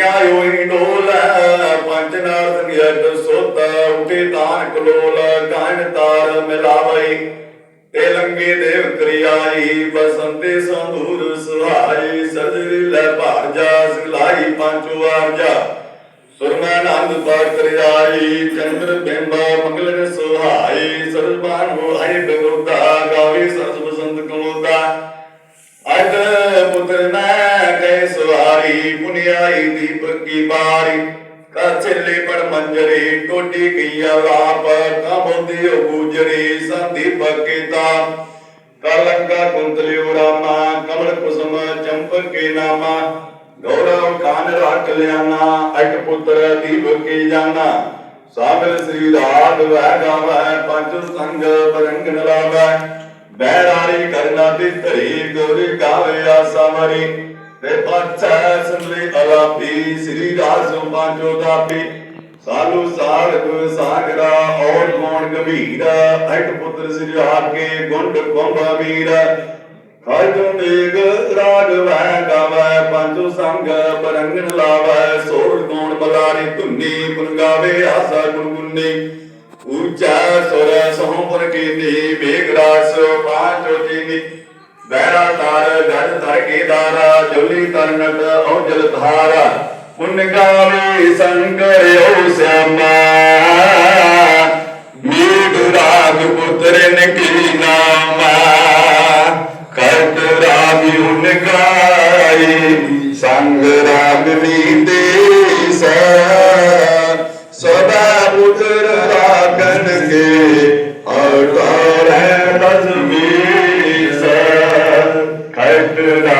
ਆਇਓ ਡੋਲ ਪੰਜ ਨਾਲ ਸੰਗਿਆਟ ਉਠੇ ਤਾਨ ਕਲੋਲ ਕਾਣ ਤਾਰ ਮਿਲਾਵਈ। ਤੇ ਲੰਗੇ ਦੇਵ ਕਰਿਆਈ, ਬਸੰਤੇ ਸੰਧੂਰ ਸੁਹਾਈ, ਸਜਰੀ ਲੈ ਭਾਰ ਜਾ ਸਿਖਲਾਈ ਪੰਚੋ ਆਰਜਾ ਸੁਰਮੈ ਆਨੰਦ ਕਰਿਆਈ, ਚੰਦਰ ਬਿੰਬਾ ਮੰਗਲਨ ਸੁਹਾਈ ਸਰਬਾਨ ਹੋਈ ਬਿਗੁਰਦਾ ਗਾਵੇ ਸਰਸ ਬਸੰਤ ਕਮੋਦਾ ਅਜ ਪੁੱਤਰ ਮੈਂ ਕੈ ਸਵਾਰੀ ਪੁਨਿਆਈ ਦੀਪਕ ਕੀ ਬਾਰੀ ਕਾ ਛੇਲੇ ਪੜ ਮੰਜਰੀ ਟੋਟੀ ਗਈਆ ਰਾਪ ਕਬੋਦੀ ਗੁਜਰੀ ਸੰਦੀਪਕ ਕੀਤਾ ਕਲੰਕਾ ਕੁੰਤਲਿਓ ਰਾਮਾ, ਕਮਲ ਕੁਸਮ ਚੰਪਕ ਕੇ ਨਾਮਾ। ਗੌਰਵ ਕਾਨ ਰੱਖ ਲਿਆਨਾ ਅਟ ਪੁੱਤਰ ਦੀਪਕ ਕੀ ਜਾਨਾ। ਸਾਬਲ ਸ੍ਰੀ ਰਾਗ ਵੈ ਗਾਵੈ, ਪੰਜ ਸੰਗ ਬਰੰਗ ਲਾਵੈ ਬੈਰਾਰੀ ਕਰਨਾ ਤੇ ਧਰੀ, ਗੌਰੀ ਗਾਵੇ ਆਸਾ ਮਰੀ। ਤੇ ਪਛੈ ਸੰਲੇ ਅਲਾਪੀ ਸ੍ਰੀ ਰਾਜ ਪਾਂਚੋ ਦਾਪੀ ਸਾਲੂ ਸਾਰਗ ਸਾਗਰਾ ਔਰ ਕੌਣ ਗੰਭੀਰ ਅਟ ਪੁੱਤਰ ਸ੍ਰੀ ਆਕੇ ਗੁੰਡ ਕੁੰਭ ਵੀਰ ਖਾਜੂ ਮੇਗ ਰਾਗ ਵੈ ਗਾਵੈ, ਪੰਜੋ ਸੰਗ ਬਰੰਗਨ ਲਾਵੈ। ਸੋੜ ਗੋਣ ਬਲਾਰੀ ਧੁੰਨੀ ਗੁਣ ਗਾਵੇ ਆਸਾ ਗੁਣ ਗੁੰਨੀ ਉੱਚਾ ਸੁਰ ਸੋਹਪੁਰ ਕੀਨੀ ਮੇਘ ਰਾਸ ਪਾਂਚੋ ਜੀਨੀ ਬਹਿਰਾ ਤਾਰ ਗੜ ਧਰ ਕੇ ਦਾਰਾ, ਜੁਲੀ ਤਰਨਟ ਔਜਲ ਧਾਰਾ। ਪੁੰਨ ਗਾਵੇ ਸੰਕਰ ਓ ਸਿਆਮਾ। ਮੇਘ ਰਾਗ ਪੁੱਤਰਨ ਕੀ ਨਾਮਾ। ਕਰਤ ਰਾਗ ਉਨ ਗਾਈ, ਸੰਗ ਰਾਗ ਨੀਤੇ ਸਾ। ਸਦਾ ਪੁੱਤਰ ਰਾਗਨ ਕੇ ਅਟਾਰੈ ਦਸਮੀਸ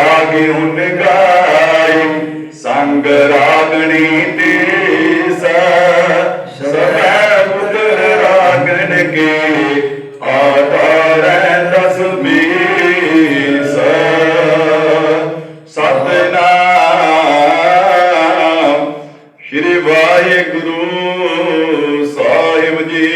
ਰਾਗ ਉਨ ਗਾਈ ਸੰਗ ਰਾਗਣੀ ਤੀਸ ਸਦਾ ਪੁੱਤਰ ਰਾਗਨ ਕੇ ਅਟਾਰੈ ਦਸਮੀਸ ਸਤਨਾਮ ਸ਼੍ਰੀ ਵਾਹਿਗੁਰੂ ਸਾਹਿਬ ਜੀ।